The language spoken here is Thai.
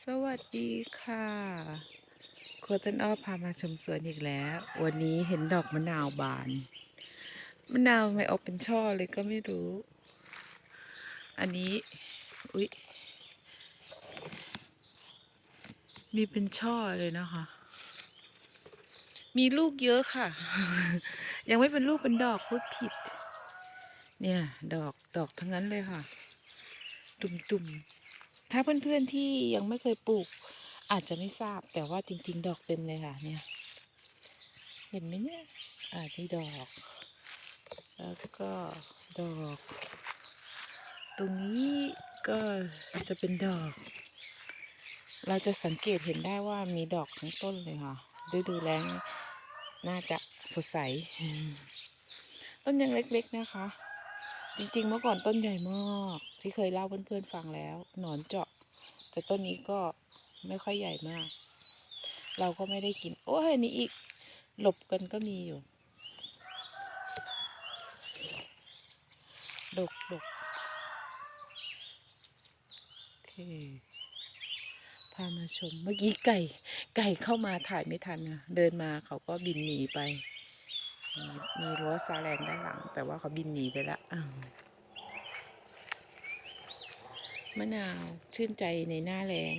สวัสดีค่ะโคตันอ้อพามาชมสวนอีกแล้ว วันนี้เห็นดอกมะนาวบาน มะนาวไม่ออกเป็นช่อเลยก็ไม่รู้ อันนี้ อุ๊ย มีเป็นช่อเลยนะคะ มีลูกเยอะค่ะ ยังไม่เป็นลูกเป็นดอกพูดผิด เนี่ย ดอกดอกทั้งนั้นเลยค่ะ ตุ่มๆ ถ้าเพื่อนๆที่ยังไม่เคยปลูก อาจจะไม่ทราบแต่ว่าจริง ๆ ดอกเต็มเลยค่ะ เนี่ย เห็นไหมเนี่ยอ่าที่ดอก แล้วก็ดอก ตรงนี้ก็จะเป็นดอก เราจะสังเกตเห็นได้ว่ามีดอกทั้งต้นเลยค่ะฤดูแล้งน่าจะสดใส ต้นยังเล็กๆนะคะ จริงๆ เมื่อก่อนต้นใหญ่มาก ที่เคยเล่าเพื่อนๆฟังแล้ว หนอนเจาะ แต่ต้นนี้ก็ไม่ค่อยใหญ่มาก เราก็ไม่ได้กิน โอ้ยอันนี้อีก หลบกันก็มีอยู่ ดกดกโอเค พามาชม เมื่อกี้ไก่ ไก่เข้ามาถ่ายไม่ทันค่ะเดินมาเขาก็บินหนีไป มีรั้วซาแรงด้านหลัง แต่ว่าเขาบินหนีไปละมะนาวชื่นใจในหน้าแล้ง